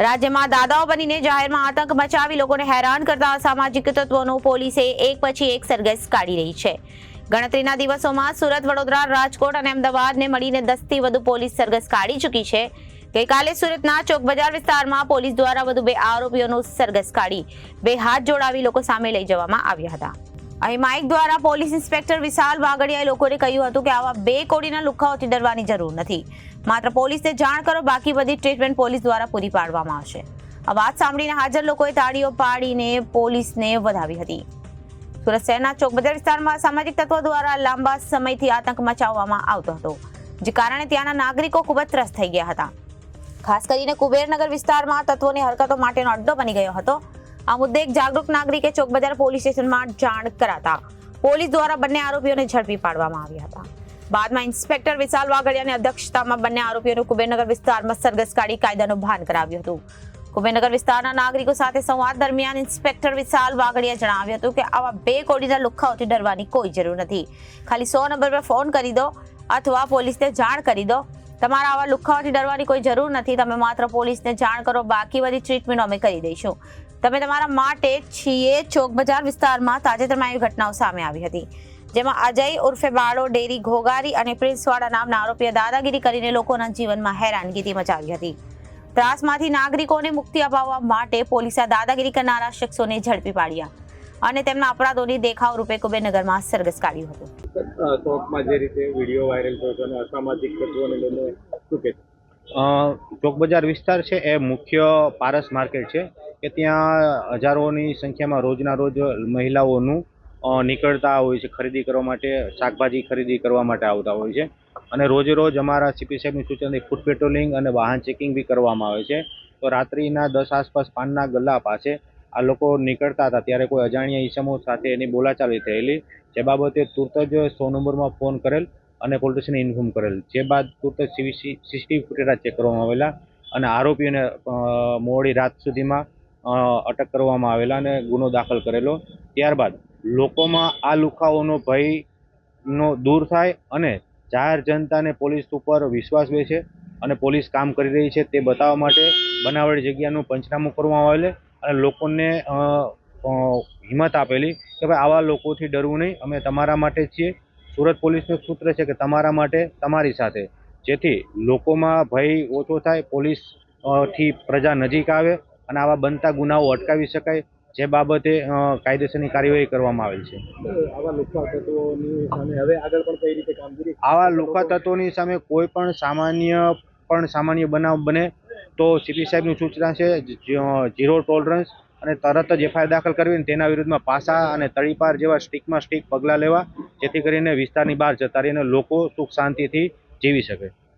રાજ્યમાં દાદાઓ બનીને જાહેરમાં આતંક મચાવી લોકોને હેરાન કરતા અસામાજિક તત્વોનું પોલીસે એક પછી એક સરઘસ કાઢી રહી છે. ગણતરીના દિવસોમાં સુરત, વડોદરા, રાજકોટ અને અમદાવાદને મળીને દસથી વધુ પોલીસ સરઘસ કાઢી ચૂકી છે. ગઈકાલે સુરતના ચોક બજાર વિસ્તારમાં પોલીસ દ્વારા વધુ બે આરોપીઓનું સરઘસ કાઢી બે હાથ જોડાવી લોકો સામે લઈ જવામાં આવ્યા હતા. અહીં માઇક દ્વારા પોલીસ ઇન્સ્પેક્ટર વિશાલ વાગડિયાએ લોકોને કહ્યું હતું કે આવા બે કોડીના લુખાઓથી ડરવાની જરૂર નથી. માત્ર પોલીસને જાણ કરો, બાકી બધી ટ્રીટમેન્ટ પોલીસ દ્વારા પૂરી પાડવામાં આવશે. આ વાત સાંભળીને હાજર લોકોએ તાળીઓ પાડીને પોલીસને વધાવી હતી. સુરત શહેરના ચોક બજાર વિસ્તારમાં સામાજિક તત્વો દ્વારા લાંબા સમયથી આતંક મચાવવામાં આવતો હતો, જે કારણે ત્યાંના નાગરિકો ખૂબ જ ત્રસ્ત થઈ ગયા હતા. ખાસ કરીને કુબેરનગર વિસ્તારમાં તત્વોની હરકતો માટેનો અડ્ડો બની ગયો હતો. આ મુદ્દે એક જાગૃત નાગરિકે ચોક બજાર પોલીસ સ્ટેશનમાં જાણ કરાતા પોલીસ દ્વારા બંને આરોપીઓને ઝડપી પાડવામાં આવ્યા હતા. બાદમાં ઇન્સ્પેક્ટર વિશાલ વાગડિયાની અધ્યક્ષતામાં બંને આરોપીઓનું કુબેરનગર વિસ્તારમાં સરઘસ કાઢી કાયદાનું ભાન કરાવ્યું હતું. કુબેરનગર વિસ્તારના નાગરિકો સાથે સંવાદ દરમિયાન ઇન્સ્પેક્ટર વિશાલ વાગડિયા જણાવ્યું હતું કે આવા બે કોડીના લુખાઓથી ડરવાની કોઈ જરૂર નથી. ખાલી સો નંબર પર ફોન કરી દો અથવા પોલીસને જાણ કરી દો. તમારા આવા લુખાઓથી ડરવાની કોઈ જરૂર નથી. તમે માત્ર પોલીસને જાણ કરો. બાકી બધી ટ્રીટમેન્ટ અમે કરી દઈશું. તમે તમારા માટે છીએ ચોક બજાર વિસ્તારમાં તાજેતરમાં એવી ઘટનાઓ સામે આવી હતી જેમાં અજય ઉર્ફે બાળો ડેરી ઘોઘારી અને પ્રિન્સવાડા નામના આરોપીએ દાદાગીરી કરીને લોકોના જીવનમાં હેરાનગીરી મચાવી હતી. ત્રાસમાંથી નાગરિકોને મુક્તિ અપાવવા માટે પોલીસે દાદાગીરી કરનારા શખ્સોને ઝડપી પાડ્યા અને તેમના અપરાધોની દેખાવ રૂપે કુબેરનગરમાં સરઘસ કાઢ્યું હતું. ચોકમાં જે રીતે વીડિયો વાયરલ થયો અને અસામાજિક તત્વોને લઈને શું કે ચોક બજાર વિસ્તાર છે એ મુખ્ય પારસ માર્કેટ છે. કે ત્યાં હજારોની સંખ્યામાં રોજના રોજ મહિલાઓનું નીકળતા હોય છે ખરીદી કરવા માટે, શાકભાજી ખરીદી કરવા માટે આવતા હોય છે. અને રોજે રોજ અમારા સીપી સાહેબની સૂચનાથી ફૂડ પેટ્રોલિંગ અને વાહન ચેકિંગ બી કરવામાં આવે છે. તો રાત્રિના દસ આસપાસ પાનના ગલ્લા પાસે આ લોકો નીકળતા હતા. ત્યારે કોઈ અજાણ્યા ઈસમો સાથે એની બોલાચાલી થયેલી. જે બાબતે તુરત જ સો નંબરમાં ફોન કરેલ અને પોલીસ સ્ટેશને ઇન્ફોર્મ કરેલ. જે બાદ તુરત જ સીસીટીવી ફૂટેજ ચેક કરવામાં આવેલા. અને આરોપીઓને મોડી રાત સુધીમાં અટક કરવામાં આવેલા અને ગુનો દાખલ કરેલો. ત્યારબાદ લોકોમાં આ લુખાઓનો ભયનો દૂર થાય અને જાહેર જનતાને પોલીસ ઉપર વિશ્વાસ બેસે અને પોલીસ કામ કરી રહી છે તે બતાવવા માટે બનાવટી જગ્યાનું પંચનામું કરવામાં આવેલું અને લોકોને હિંમત આપેલી કે ભાઈ આવા લોકોથી ડરવું નહીં. અમે તમારા માટે છીએ. સુરત પોલીસનું સૂત્ર છે કે તમારા માટે તમારી સાથે. જેથી લોકોમાં ભય ઓછો થાય, પોલીસથી પ્રજા નજીક આવે અને આવા બનતા ગુનાઓ અટકાવી શકાય જે બાબતે કાયદેસરની કાર્યવાહી કરવામાં આવેલ છે. આવા લુખ્ખા તત્વોની સામે હવે આગળ પણ કઈ રીતે કામગીરી? આવા લુખા તત્વોની સામે કોઈ પણ સામાન્ય પણ સામાન્ય બનાવ બને તો સીપી સાહેબની સૂચના છે ઝીરો ટોલરન્સ અને તરત જ એફઆઈઆર દાખલ કરવી અને તેના વિરુદ્ધમાં પાસા અને તળીપાર જેવા સ્ટીકમાં સ્ટીક પગલાં લેવા જેથી કરીને વિસ્તારની બહાર જતા રહીને લોકો સુખ શાંતિથી જીવી શકે.